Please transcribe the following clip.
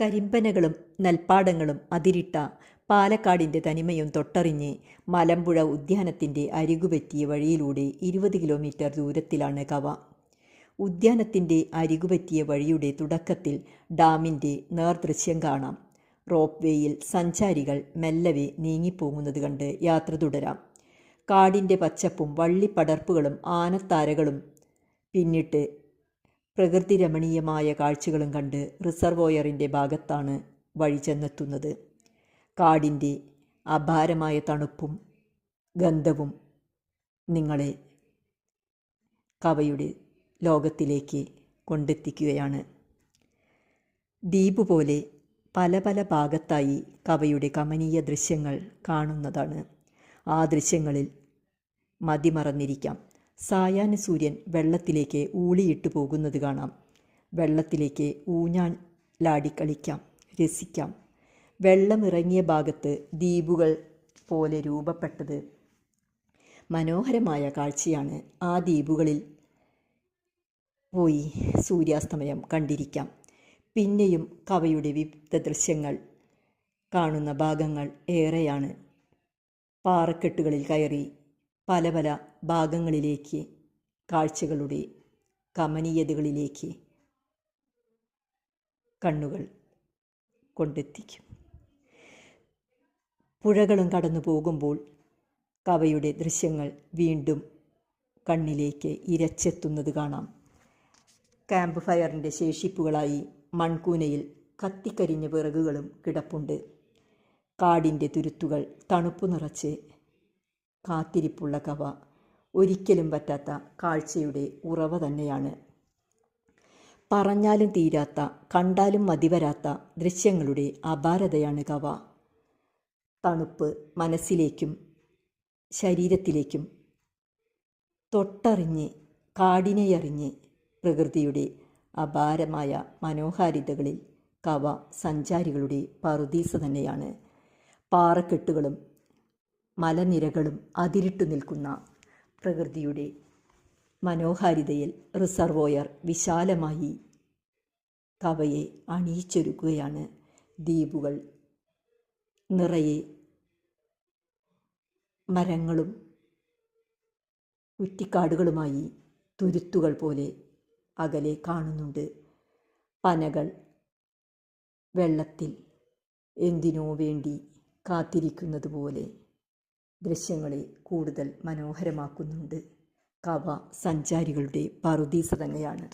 കരിമ്പനകളും നെൽപ്പാടങ്ങളും അതിരിട്ട പാലക്കാടിന്റെ തനിമയും തൊട്ടറിഞ്ഞ് മലമ്പുഴ ഉദ്യാനത്തിന്റെ അരികുപറ്റിയ വഴിയിലൂടെ ഇരുപത് കിലോമീറ്റർ ദൂരത്തിലാണ് കവ. ഉദ്യാനത്തിന്റെ അരികുപറ്റിയ വഴിയുടെ തുടക്കത്തിൽ ഡാമിന്റെ നേർദൃശ്യം കാണാം. റോപ്പ് വേയിൽ സഞ്ചാരികൾ മെല്ലവെ നീങ്ങിപ്പോകുന്നത് കണ്ട് യാത്ര തുടരാം. കാടിന്റെ പച്ചപ്പും വള്ളിപ്പടർപ്പുകളും ആനത്താരകളും പിന്നിട്ട് പ്രകൃതി രമണീയമായ കാഴ്ചകളും കണ്ട് റിസർവോയറിന്റെ ഭാഗത്താണ് വഴി ചെന്നെത്തുന്നത്. കാടിന്റെ അപാരമായ തണുപ്പും ഗന്ധവും നിങ്ങളെ കവയുടെ ലോകത്തിലേക്ക് കൊണ്ടെത്തിക്കുകയാണ്. ദ്വീപ് പോലെ പല പല ഭാഗത്തായി കവയുടെ കമനീയ ദൃശ്യങ്ങൾ കാണുന്നതാണ്. ആ ദൃശ്യങ്ങളിൽ മതിമറന്നിരിക്കാം. സായാഹ്ന സൂര്യൻ വെള്ളത്തിലേക്ക് ഊളിയിട്ട് പോകുന്നത് കാണാം. വെള്ളത്തിലേക്ക് ഊഞ്ഞാൻ ലാടിക്കളിക്കാം രസിക്കാം. വെള്ളമിറങ്ങിയ ഭാഗത്ത് ദ്വീപുകൾ പോലെ രൂപപ്പെട്ടത് മനോഹരമായ കാഴ്ചയാണ്. ആ ദ്വീപുകളിൽ പോയി സൂര്യാസ്തമയം കണ്ടിരിക്കാം. പിന്നെയും കവയുടെ വിവിധ ദൃശ്യങ്ങൾ കാണുന്ന ഭാഗങ്ങൾ ഏറെയാണ്. പാറക്കെട്ടുകളിൽ കയറി പല പല ഭാഗങ്ങളിലേക്ക് കാഴ്ചകളുടെ കമനീയതകളിലേക്ക് കണ്ണുകൾ കൊണ്ടെത്തിക്കും. പുഴകളും കടന്നു പോകുമ്പോൾ കവയുടെ ദൃശ്യങ്ങൾ വീണ്ടും കണ്ണിലേക്ക് ഇരച്ചെത്തുന്നത് കാണാം. ക്യാമ്പ് ഫയറിന്റെ ശേഷിപ്പുകളായി മൺകൂനയിൽ കത്തിക്കരിഞ്ഞ വിറകുകളും കിടപ്പുണ്ട്. കാടിന്റെ തുരുത്തുകൾ തണുപ്പ് നിറച്ച് കാത്തിരിപ്പുള്ള കവ. ഒരിക്കലും പറ്റാത്ത കാഴ്ചയുടെ ഉറവ തന്നെയാണ്. പറഞ്ഞാലും തീരാത്ത കണ്ടാലും മതിവരാത്ത ദൃശ്യങ്ങളുടെ അപാരതയാണ് കവ. തണുപ്പ് മനസ്സിലേക്കും ശരീരത്തിലേക്കും തൊട്ടറിഞ്ഞ് കാടിനെയറിഞ്ഞ് പ്രകൃതിയുടെ അപാരമായ മനോഹാരിതകളിൽ കവ സഞ്ചാരികളുടെ പറുദീസ തന്നെയാണ്. പാറക്കെട്ടുകളും മലനിരകളും അതിരിട്ടു നിൽക്കുന്ന പ്രകൃതിയുടെ മനോഹാരിതയിൽ റിസർവോയർ വിശാലമായി കവയെ അണിയിച്ചൊരുക്കുകയാണ്. ദ്വീപുകൾ നിറയെ മരങ്ങളും കുറ്റിക്കാടുകളുമായി തുരുത്തുകൾ പോലെ അകലെ കാണുന്നുണ്ട്. പനകൾ വെള്ളത്തിൽ എന്തിനോ വേണ്ടി കാത്തിരിക്കുന്നത് പോലെ ദൃശ്യങ്ങളെ കൂടുതൽ മനോഹരമാക്കുന്നുണ്ട്. കവ സഞ്ചാരികളുടെ പറുദീസ തന്നെയാണ്.